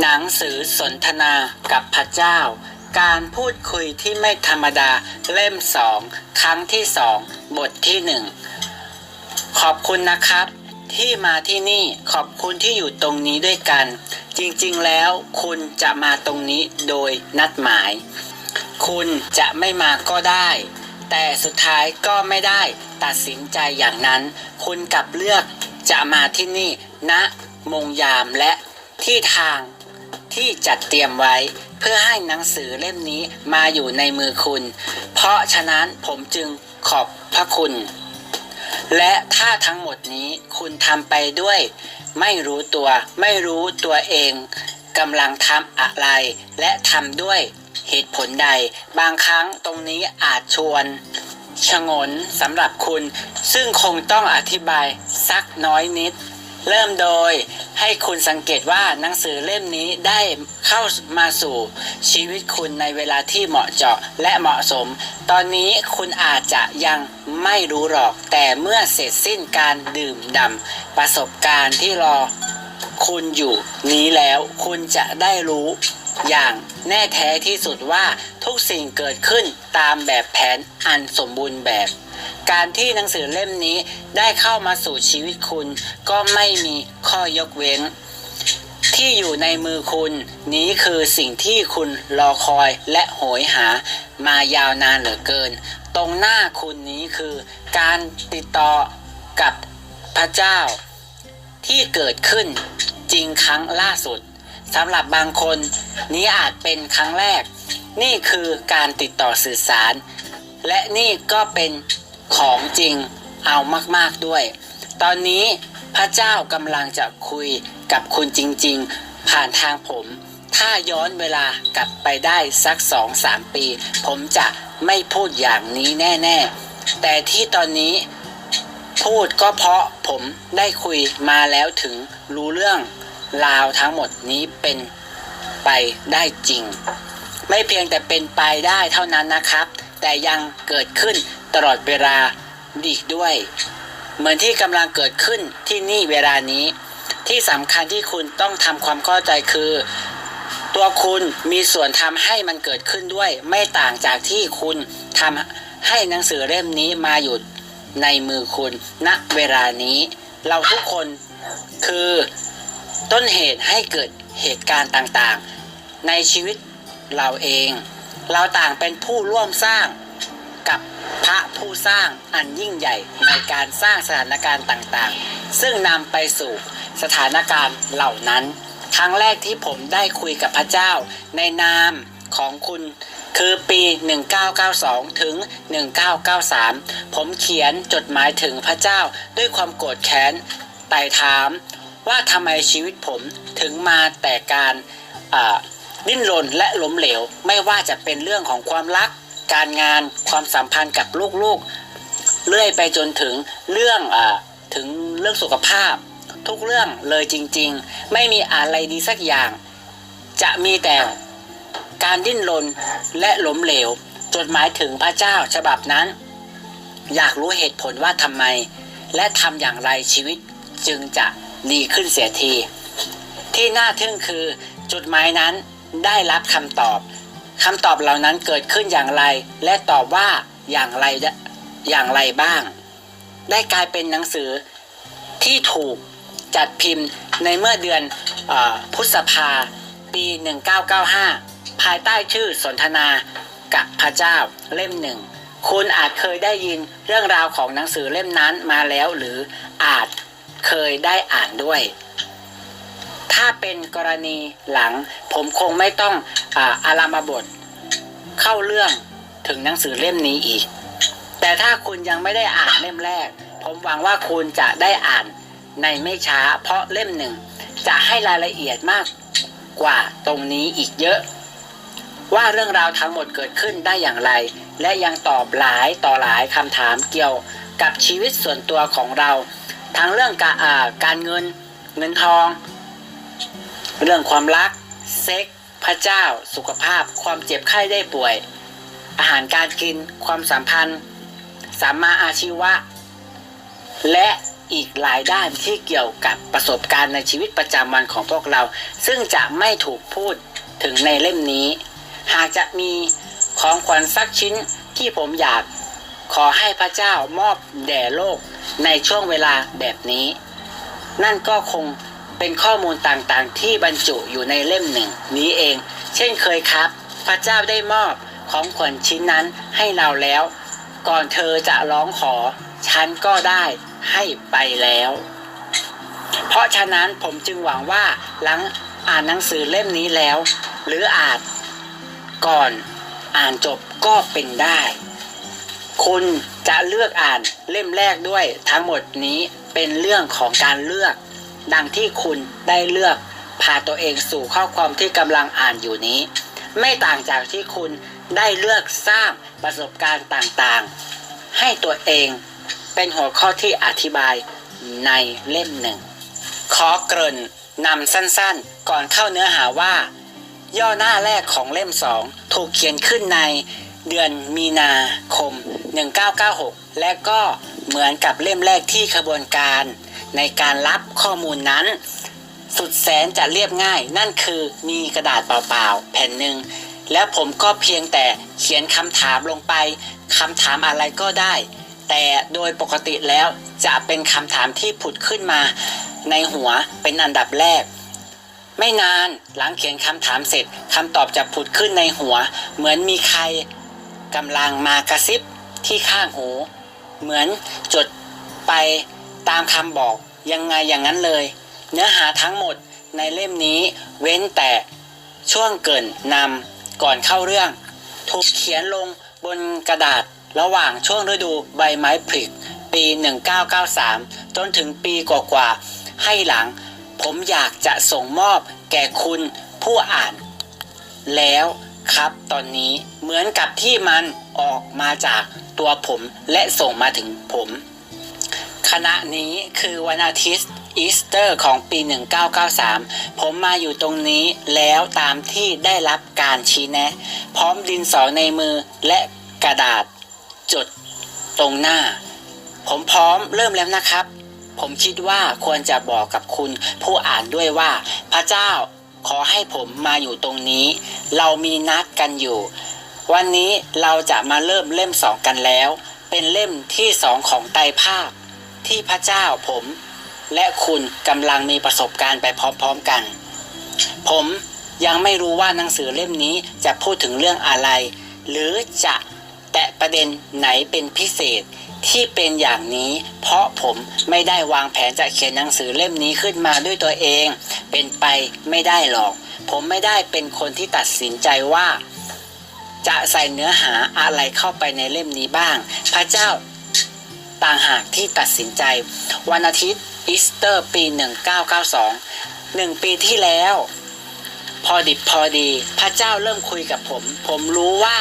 หนังสือสนทนากับพระเจ้า การพูดคุยที่ไม่ธรรมดาเล่มสองครั้งที่สองบทที่หนึ่งขอบคุณนะครับ ที่มาที่นี่ขอบคุณที่อยู่ตรงนี้ด้วยกัน จริงๆแล้วคุณจะมาตรงนี้โดยนัดหมาย คุณจะไม่มาก็ได้ แต่สุดท้ายก็ไม่ได้ตัดสินใจอย่างนั้น คุณกลับเลือกจะมาที่นี่ณมงยามและที่ทาง ที่จัดเตรียมไว้ เพื่อให้หนังสือเล่มนี้มาอยู่ในมือคุณ เพราะฉะนั้นผมจึงขอบพระคุณ และถ้าทั้งหมดนี้คุณทำไปด้วย ไม่รู้ตัว ไม่รู้ตัวเองกำลังทำอะไร และทำด้วยเหตุผลใด บางครั้งตรงนี้อาจชวนชงนสำหรับคุณ ซึ่งคงต้องอธิบายสักน้อยนิด เริ่มโดยให้คุณสังเกตว่าหนังสือเล่มนี้ได้เข้ามาสู่ชีวิตคุณในเวลาที่เหมาะเจาะและเหมาะสม ตอนนี้คุณอาจจะยังไม่รู้หรอก แต่เมื่อเสร็จสิ้นการดื่มด่ำประสบการณ์ที่รอคุณอยู่นี้แล้วคุณจะได้รู้ อย่างแน่แท้ที่สุดว่าทุกสิ่งเกิดขึ้นตามแบบแผนอันสมบูรณ์แบบ การที่หนังสือเล่มนี้ได้เข้ามาสู่ชีวิตคุณ ก็ไม่มีข้อยกเว้น ที่อยู่ในมือคุณ นี้คือสิ่งที่คุณรอคอยและโหยหามายาวนานเหลือเกิน ตรงหน้าคุณนี้คือการติดต่อกับพระเจ้า ที่เกิดขึ้นจริงครั้งล่าสุด สำหรับบางคน นี้อาจเป็นครั้งแรก นี่คือการติดต่อสื่อสาร และนี่ก็เป็นของจริงเอามากๆด้วย ตอนนี้พระเจ้ากำลังจะคุยกับคุณจริง ๆ ผ่านทางผม ถ้าย้อนเวลากลับไปได้สักสองสามปี ผมจะไม่พูดอย่างนี้แน่ๆ แต่ที่ตอนนี้พูดก็เพราะผมได้คุยมาแล้วถึงรู้เรื่อง ราวทั้งหมดนี้เป็นไปได้จริง ไม่เพียงแต่เป็นไปได้เท่านั้นนะครับ แต่ยังเกิดขึ้นตลอดเวลาอีกด้วย เหมือนที่กำลังเกิดขึ้นที่นี่เวลานี้ ที่สำคัญที่คุณต้องทำความเข้าใจคือ ตัวคุณมีส่วนทำให้มันเกิดขึ้นด้วย ไม่ต่างจากที่คุณทำให้หนังสือเล่มนี้มาอยู่ในมือคุณณเวลานี้ เราทุกคนคือ ต้นเหตุให้เกิดเหตุการณ์ต่างๆ ในชีวิตเราเอง เราต่างเป็นผู้ร่วมสร้างกับพระผู้สร้างอันยิ่งใหญ่ในการสร้างสถานการณ์ต่างๆ ซึ่งนำไปสู่สถานการณ์เหล่านั้น ครั้งแรกที่ผมได้คุยกับพระเจ้าในนามของคุณคือปี 1992 ถึง 1993 ผมเขียนจดหมายถึงพระเจ้าด้วยความโกรธแค้นไต่ถาม ว่าทำไมชีวิตผมถึงมาแต่การอ่าดิ้นรนและล้มเหลว ไม่ว่าจะเป็นเรื่องของความรัก การงานความสัมพันธ์กับลูกๆ เรื่อยไปจนถึงเรื่องอ่าถึงเรื่องสุขภาพ ทุกเรื่องเลยจริงๆ ไม่มีอะไรดีสักอย่าง จะมีแต่การดิ้นรนและล้มเหลว จดหมายถึงพระเจ้าฉบับนั้น อยากรู้เหตุผลว่าทำไม และทำอย่างไรชีวิตจึงจะ ดีขึ้นเสียที ที่น่าทึ่งคือจุดหมายนั้นได้รับคำตอบคำตอบเหล่านั้นเกิดขึ้นอย่างไร และตอบว่าอย่างไรอย่างไรบ้าง ได้กลายเป็นหนังสือที่ถูกจัดพิมพ์ในเมื่อเดือนอพฤษภาปี 1995 ภายใต้ชื่อสนทนากับพระเจ้าเล่มหนึ่ง คุณอาจเคยได้ยินเรื่องราวของหนังสือเล่มนั้นมาแล้วหรืออาจ เคยได้อ่านด้วย ถ้าเป็นกรณีหลัง ผมคงไม่ต้องอาอารามาบท เข้าเรื่องถึงหนังสือเล่มนี้อีก แต่ถ้าคุณยังไม่ได้อ่านเล่มแรก ผมหวังว่าคุณจะได้อ่านในไม่ช้า เพราะเล่มหนึ่ง จะให้รายละเอียดมากกว่าตรงนี้อีกเยอะ ว่าเรื่องราวทั้งหมดเกิดขึ้นได้อย่างไร และยังตอบหลายต่อหลายคำถามเกี่ยวกับชีวิตส่วนตัวของเรา ทั้งเรื่องการอ่าการเงินเงินทอง เรื่องความรัก เซ็กพระเจ้า สุขภาพ ความเจ็บไข้ได้ป่วย อาหารการกิน ความสัมพันธ์สัมมาอาชีวะ และอีกหลายด้านที่เกี่ยวกับประสบการณ์ในชีวิตประจำวันของพวกเรา ซึ่งจะไม่ถูกพูดถึงในเล่มนี้ หากจะมีของขวัญสักชิ้นที่ผมอยาก ขอให้พระเจ้ามอบแด่โลกในช่วงเวลาแบบนี้ นั่นก็คงเป็นข้อมูลต่างๆ ที่บรรจุอยู่ในเล่มหนึ่ง นี้เอง เช่นเคยครับ พระเจ้าได้มอบของขวัญชิ้นนั้นให้เราแล้ว ก่อนเธอจะร้องขอ ฉันก็ได้ให้ไปแล้ว เพราะฉะนั้นผมจึงหวังว่าหลังอ่านหนังสือเล่มนี้แล้ว หรืออ่านก่อนอ่านจบก็เป็นได้ คุณจะเลือกอ่านเล่มแรกด้วยทั้งหมดนี้เป็นเรื่องของการเลือก ดังที่คุณได้เลือกพาตัวเองสู่ข้อความที่กำลังอ่านอยู่นี้ ไม่ต่างจากที่คุณได้เลือกสร้างประสบการณ์ต่างๆ ให้ตัวเองเป็นหัวข้อที่อธิบายในเล่มหนึ่ง ขอเกริ่นนำสั้นๆ ก่อนเข้าเนื้อหาว่า ย่อหน้าแรกของเล่ม2ถูกเขียนขึ้นใน เดือนมีนาคม 1996 และก็เหมือนกับเล่มแรกที่ขบวนการในการรับข้อมูลนั้น สุดแสนจะเรียบง่าย นั่นคือมีกระดาษเปล่าๆ แผ่นหนึ่งแล้วผมก็เพียงแต่เขียนคำถามลงไปคำถามอะไรก็ได้ แต่โดยปกติแล้วจะเป็นคำถามที่ผุดขึ้นมาในหัวเป็นอันดับแรก ไม่นานหลังเขียนคำถามเสร็จคำตอบจะผุดขึ้นในหัว เหมือนมีใคร กำลังมากระซิบที่ข้างหู เหมือนจดไปตามคำบอกยังไงอย่างนั้นเลย เนื้อหาทั้งหมดในเล่มนี้เว้นแต่ช่วงเกินนำก่อนเข้าเรื่อง ถูกเขียนลงบนกระดาษระหว่างช่วงฤดูใบไม้ผลิปี 1993 จนถึงปีกว่าๆให้หลัง ผมอยากจะส่งมอบแก่คุณผู้อ่าน แล้ว ครับ ตอนนี้เหมือนกับที่มันออกมาจากตัวผมและส่งมาถึงผม ขณะนี้คือวันอาทิตย์อีสเตอร์ของปี 1993 ผมมาอยู่ตรงนี้แล้วตามที่ได้รับการชี้แนะ พร้อมดินสอในมือและกระดาษ จดตรงหน้า ผมพร้อมเริ่มแล้วนะครับ ผมคิดว่าควรจะบอกกับคุณผู้อ่านด้วยว่าพระเจ้า ขอให้ผมมาอยู่ตรงนี้ เรามีนัดกันอยู่ วันนี้เราจะมาเริ่มเล่มสองกันแล้ว เป็นเล่มที่สองของไตรภาค ที่พระเจ้าผม และคุณกำลังมีประสบการณ์ไปพร้อมๆกัน ผมยังไม่รู้ว่าหนังสือเล่มนี้จะพูดถึงเรื่องอะไร หรือจะแตะประเด็นไหนเป็นพิเศษที่เป็นอย่างนี้ เพราะผมไม่ได้วางแผนจะเขียนหนังสือเล่มนี้ขึ้นมาด้วยตัวเอง เป็นไปไม่ได้หรอก ผมไม่ได้เป็นคนที่ตัดสินใจว่า จะใส่เนื้อหาอะไรเข้าไปในเล่มนี้บ้าง พระเจ้าต่างหากที่ตัดสินใจ วันอาทิตย์อีสเตอร์ปี 1992หนึ่งปีที่แล้ว พอดิบพอดี พระเจ้าเริ่มคุยกับผม ผมรู้ว่า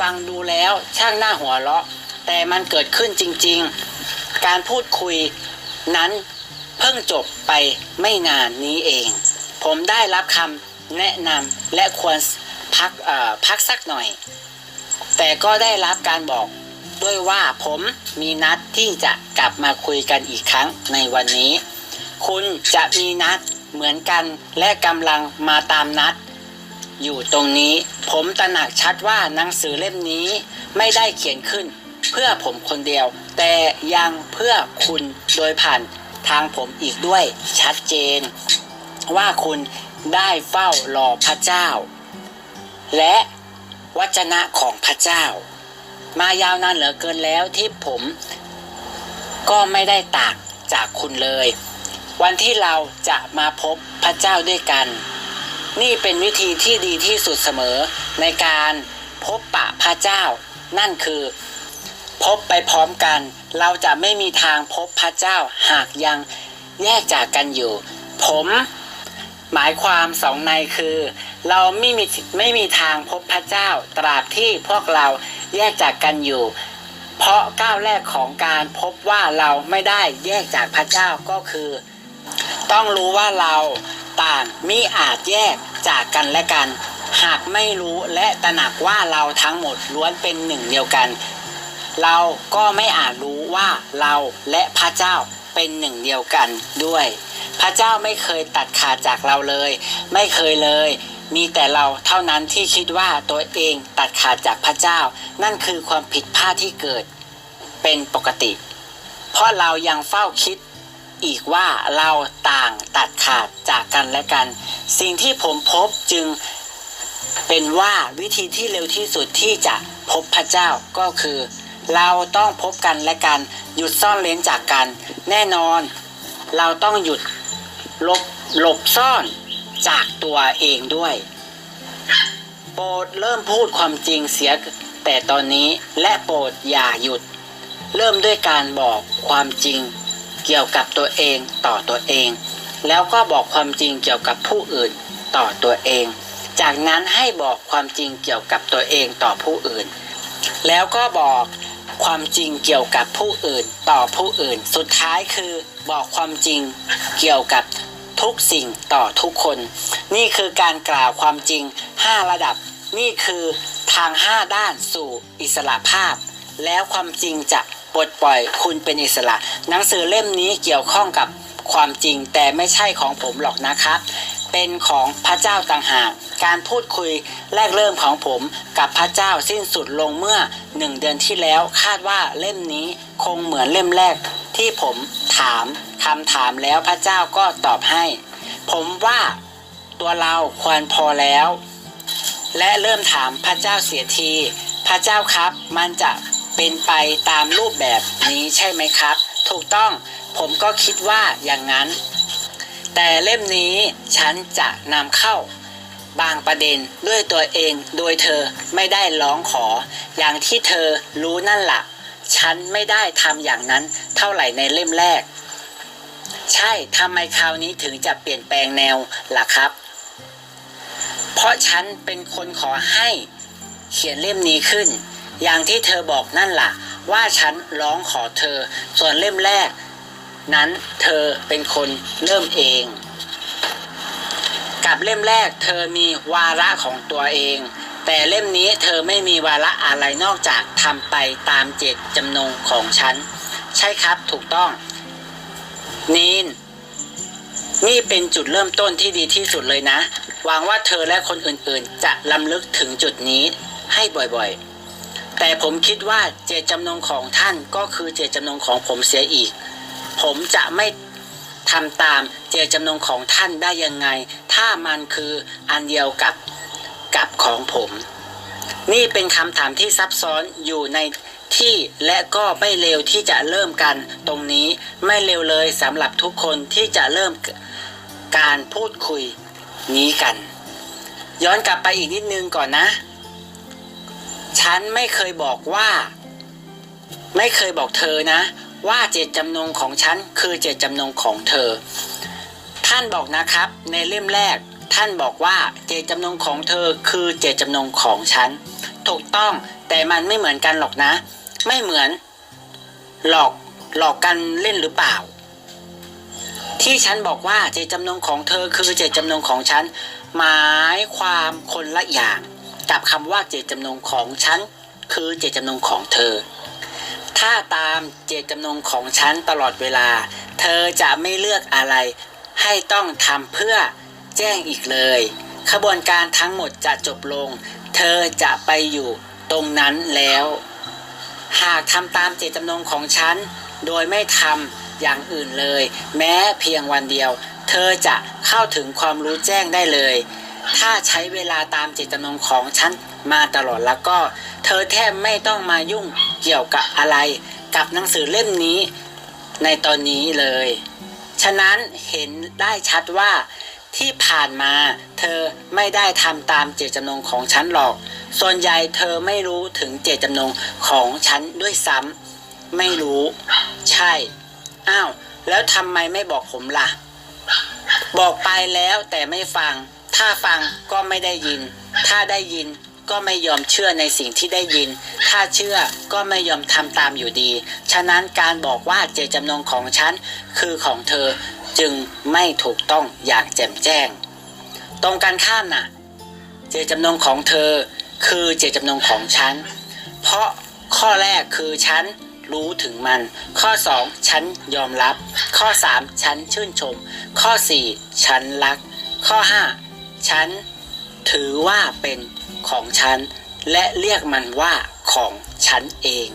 ฟังดูแล้วช่างหน้าหัวเราะ แต่มันเกิดขึ้นจริง ๆ การพูดคุยนั้น พิ่งจบไปไม่นานนี้เอง ผมได้รับคำแนะนำและควรพักพักสักหน่อย แต่ก็ได้รับการบอกด้วยว่าผมมีนัดที่จะกลับมาคุยกันอีกครั้งในวันนี้ คุณจะมีนัดเหมือนกันและกำลังมาตามนัด อยู่ตรงนี้ผมตระหนักชัดว่าหนังสือเล่มนี้ไม่ได้เขียนขึ้น เพื่อผมคนเดียว แต่ยังเพื่อคุณโดยผ่าน ทางผมอีกด้วยชัดเจน ว่าคุณได้เฝ้ารอพระเจ้า และวจนะของพระเจ้า มายาวนานเหลือเกินแล้วที่ผมก็ไม่ได้ตางจากคุณเลย วันที่เราจะมาพบพระเจ้าด้วยกัน นี่เป็นวิธีที่ดีที่สุดเสมอในการพบปะพระเจ้า นั่นคือ พบไปพร้อมกัน เราจะไม่มีทางพบพระเจ้าหากยังแยกจากกันอยู่ ผม หมายความสองในคือ เราไม่มีไม่มีทางพบพระเจ้า ตราบที่พวกเราแยกจากกันอยู่ เพราะก้าวแรกของการพบว่าเราไม่ได้แยกจากพระเจ้าก็คือ ต้องรู้ว่าเราต่างมิอาจแยกจากกันและกัน หากไม่รู้และตระหนักว่าเราทั้งหมดล้วนเป็นหนึ่งเดียวกัน เราก็ไม่อาจรู้ ว่าเราและพระเจ้าเป็นหนึ่งเดียวกันด้วย พระเจ้าไม่เคยตัดขาดจากเราเลย ไม่เคยเลย มีแต่เราเท่านั้นที่คิดว่าตัวเองตัดขาดจากพระเจ้า นั่นคือความผิดพลาดที่เกิดเป็นปกติ เพราะเรายังเฝ้าคิดอีกว่าเราต่างตัดขาดจากกันและกัน สิ่งที่ผมพบจึงเป็นว่าวิธีที่เร็วที่สุดที่จะพบพระเจ้าก็คือ เราต้องพบกันและกัน หยุดซ่อนเลนจากกัน แน่นอน เราต้องหยุดหลบหลบซ่อนจากตัวเองด้วย โปรดเริ่มพูดความจริงเสียแต่ตอนนี้และโปรดอย่าหยุด เริ่มด้วยการบอกความจริง เกี่ยวกับตัวเองต่อตัวเอง แล้วก็บอกความจริงเกี่ยวกับผู้อื่นต่อตัวเอง จากนั้นให้บอกความจริงเกี่ยวกับตัวเองต่อผู้อื่น แล้วก็บอก ความจริงเกี่ยวกับผู้อื่นต่อผู้อื่น สุดท้ายคือบอกความจริงเกี่ยวกับทุกสิ่งต่อทุกคน นี่คือการกล่าวความจริง 5 ระดับ นี่คือทาง 5 ด้านสู่อิสระภาพ แล้วความจริงจะปลดปล่อยคุณเป็นอิสระ หนังสือเล่มนี้เกี่ยวข้องกับความจริงแต่ไม่ใช่ของผมหรอกนะครับ เป็นของพระเจ้าต่างหาก การพูดคุยแรกเริ่มของผมกับพระเจ้าสิ้นสุดลงเมื่อหนึ่งเดือนที่แล้วคาดว่าเล่มนี้คงเหมือนเล่มแรก ที่ผมถามคำถามแล้วพระเจ้าก็ตอบให้ ผมว่าตัวเราควรพอแล้ว และเริ่มถามพระเจ้าเสียที พระเจ้าครับมันจะเป็นไปตามรูปแบบนี้ใช่ไหมครับ ถูกต้องผมก็คิดว่าอย่างนั้น แต่เล่มนี้ฉันจะนำเข้า บางประเด็นด้วยตัวเองโดยเธอไม่ได้ร้องขอ อย่างที่เธอรู้นั่นละ่ะ ฉันไม่ได้ทำอย่างนั้นเท่าไหร่ในเล่มแรก ใช่ทำไมคราวนี้ถึงจะเปลี่ยนแปลงแนวล่ะครับ เพราะฉันเป็นคนขอให้เขียนเล่มนี้ขึ้น อย่างที่เธอบอกนั่นล่ะ ว่าฉันร้องขอเธอ ส่วนเล่มแรก นั้นเธอเป็นคนเริ่มเอง กับเล่มแรกเธอมีวาระของตัวเอง แต่เล่มนี้เธอไม่มีวาระอะไรนอกจากทำไปตามเจตจำนงของฉัน ใช่ครับถูกต้อง นีนนี่เป็นจุดเริ่มต้นที่ดีที่สุดเลยนะ หวังว่าเธอและคนอื่นๆ จะลำลึกถึงจุดนี้ให้บ่อยๆ แต่ผมคิดว่าเจตจำนงของท่านก็คือเจตจำนงของผมเสียอีก ผมจะไม่ทำตามเจตจำนงของท่านได้ยังไง ถ้ามันคืออันเดียวกับกับของผม นี่เป็นคำถามที่ซับซ้อนอยู่ในที่และก็ไม่เร็วที่จะเริ่มกันตรงนี้ไม่เร็วเลยสำหรับทุกคนที่จะเริ่มการพูดคุยนี้กัน ย้อนกลับไปอีกนิดนึงก่อนนะ ฉันไม่เคยบอกว่า ไม่เคยบอกเธอนะ ว่าเจตจำนงของฉันคือเจตจำนงของเธอ ท่านบอกนะครับ ในเล่มแรก ท่านบอกว่าเจตจำนงของเธอคือเจตจำนงของฉัน ถูกต้องแต่มันไม่เหมือนกันหรอกนะ ไม่เหมือน หลอกหลอกกันเล่นหรือเปล่า ที่ฉันบอกว่าเจตจำนงของเธอคือเจตจำนงของฉัน หมายความคนละอย่าง กับคำว่าเจตจำนงของฉันคือเจตจำนงของเธอ ถ้าตามเจตจำนงของฉันตลอดเวลา เธอจะไม่เลือกอะไร ให้ต้องทำเพื่อแจ้งอีกเลย ขบวนการทั้งหมดจะจบลง เธอจะไปอยู่ตรงนั้นแล้ว หากทำตามเจตจำนงของฉัน โดยไม่ทำอย่างอื่นเลย แม้เพียงวันเดียว เธอจะเข้าถึงความรู้แจ้งได้เลย ถ้าใช้เวลาตามเจตจำนงของฉัน มาตลอดแล้วก็เธอแทบไม่ต้องมายุ่งเกี่ยวกับอะไรกับหนังสือเล่มนี้ในตอนนี้เลย ฉะนั้นเห็นได้ชัดว่าที่ผ่านมาเธอไม่ได้ทำตามเจตจำนงของฉันหรอก ส่วนใหญ่เธอไม่รู้ถึงเจตจำนงของฉันด้วยซ้ำไม่รู้ ใช่ อ้าว แล้วทำไมไม่บอกผมล่ะ บอกไปแล้วแต่ไม่ฟัง ถ้าฟังก็ไม่ได้ยิน ถ้าได้ยิน ก็ไม่ยอมเชื่อในสิ่งที่ได้ยิน ถ้าเชื่อก็ไม่ยอมทำตามอยู่ดี ฉะนั้นการบอกว่าเจตจำนงของฉันคือของเธอจึงไม่ถูกต้องอย่างแจ่มแจ้ง ตรงกันข้ามน่ะ เจตจำนงของเธอ คือเจตจำนงของฉัน เพราะข้อแรกคือฉันรู้ถึงมัน ข้อ 2 ฉันยอมรับ ข้อ 3 ฉันชื่นชม ข้อ 4 ฉันรัก ข้อ 5 ฉันถือว่าเป็น ของฉัน และเรียกมันว่าของฉันเอง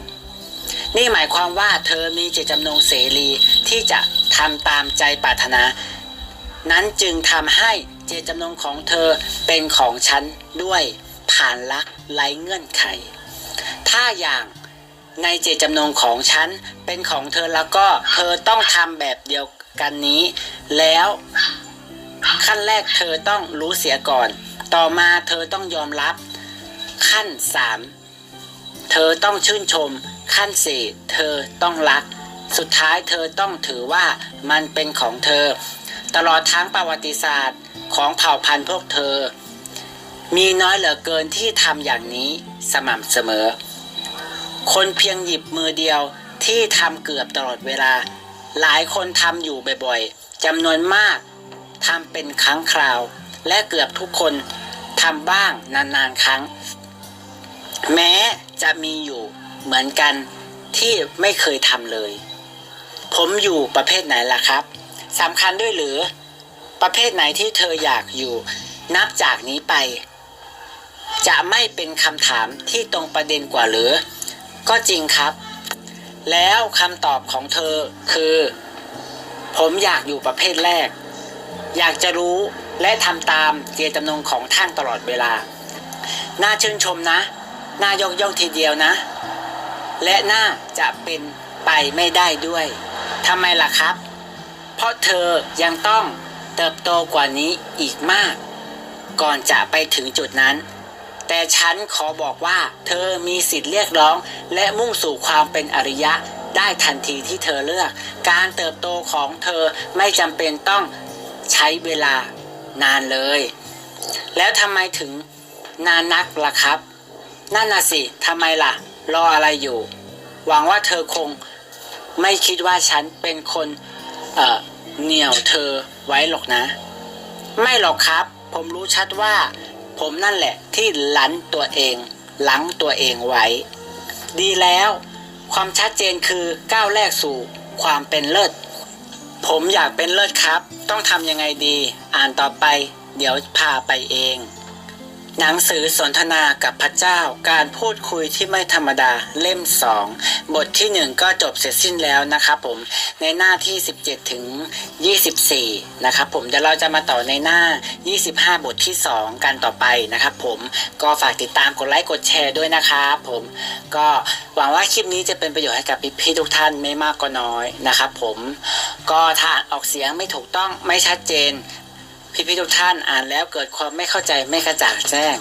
นี่หมายความว่าเธอมีเจตจำนงเสรีที่จะทำตามใจปรารถนา นั้นจึงทำให้เจตจำนงของเธอเป็นของฉันด้วยผ่านรักไร้เงื่อนไข ถ้าอย่างในเจตจำนงของฉันเป็นของเธอแล้วก็เธอต้องทำแบบเดียวกันนี้ แล้วขั้นแรกเธอต้องรู้เสียก่อน ต่อมาเธอต้องยอมรับ ขั้นสามเธอต้องชื่นชม ขั้นสี่เธอต้องรัก สุดท้ายเธอต้องถือว่ามันเป็นของเธอ ตลอดทั้งประวัติศาสตร์ของเผ่าพันธุ์พวกเธอ มีน้อยเหลือเกินที่ทำอย่างนี้สม่ำเสมอ คนเพียงหยิบมือเดียวที่ทำเกือบตลอดเวลา หลายคนทำอยู่บ่อยๆจำนวนมากทำเป็นครั้งคราว และเกือบทุกคนทำบ้างนานๆครั้ง แม้จะมีอยู่เหมือนกันที่ไม่เคยทำเลย ผมอยู่ประเภทไหนล่ะครับสำคัญด้วยหรือ ประเภทไหนที่เธออยากอยู่ นับจากนี้ไป จะไม่เป็นคำถามที่ตรงประเด็นกว่าหรือ ก็จริงครับ แล้วคำตอบของเธอคือ ผมอยากอยู่ประเภทแรก อยากจะรู้ และทำตามเจตจำนงของท่านตลอดเวลา น่าชื่นชมนะ น่ายกย่องทีเดียวนะ และน่าจะเป็นไปไม่ได้ด้วยทำไมล่ะครับ เพราะเธอยังต้องเติบโตกว่านี้อีกมาก ก่อนจะไปถึงจุดนั้น แต่ฉันขอบอกว่า เธอมีสิทธิ์เรียกร้อง และมุ่งสู่ความเป็นอริยะได้ทันทีที่เธอเลือก การเติบโตของเธอไม่จำเป็นต้องใช้เวลา นานเลย แล้วทำไมถึงนานนักล่ะครับ นั่นน่ะสิทำไมล่ะ รออะไรอยู่ หวังว่าเธอคงไม่คิดว่าฉันเป็นคนเอ่อเหนี่ยวเธอไว้หรอกนะ ไม่หรอกครับ ผมรู้ชัดว่า ผมนั่นแหละที่ลันตัวเองหลังตัวเองไว้ ดีแล้ว ความชัดเจนคือก้าวแรกสู่ความเป็นเลิศ ผมอยากเป็นเลิศครับ ต้องทำยังไงดี อ่านต่อไป เดี๋ยวพาไปเอง หนังสือสนทนากับพระเจ้า การพูดคุยที่ไม่ธรรมดาเล่ม 2 บทที่ 1 ก็จบเสร็จสิ้นแล้วนะครับผมในหน้าที่ 17 ถึง 24 นะครับผมเดี๋ยวเราจะมาต่อในหน้า 25 บทที่ 2 กันต่อไปนะครับผมก็ฝากติดตามกดไลค์กดแชร์ด้วยนะครับผมก็หวังว่าคลิปนี้จะเป็นประโยชน์ให้กับพี่ๆทุกท่านไม่มากก็น้อยนะครับผมก็ถ้าอ่านออกเสียงไม่ถูกต้องไม่ชัดเจน พี่พี่ๆทุกท่านอ่านแล้วเกิดความไม่เข้าใจไม่กระจ่างแจ้ง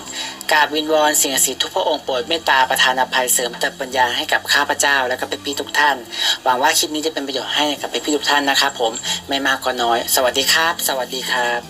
กราบวินวอนสิ่งศักดิ์สิทธิ์ทุกพระองค์โปรดเมตตาประทานอภัยเสริมเติมปัญญาให้กับข้าพเจ้า และก็พี่พี่ๆทุกท่าน หวังว่าคลิปนี้จะเป็นประโยชน์ให้กับพี่พี่ๆทุกท่านนะครับผมไม่มากก็น้อย สวัสดีครับ สวัสดีครับ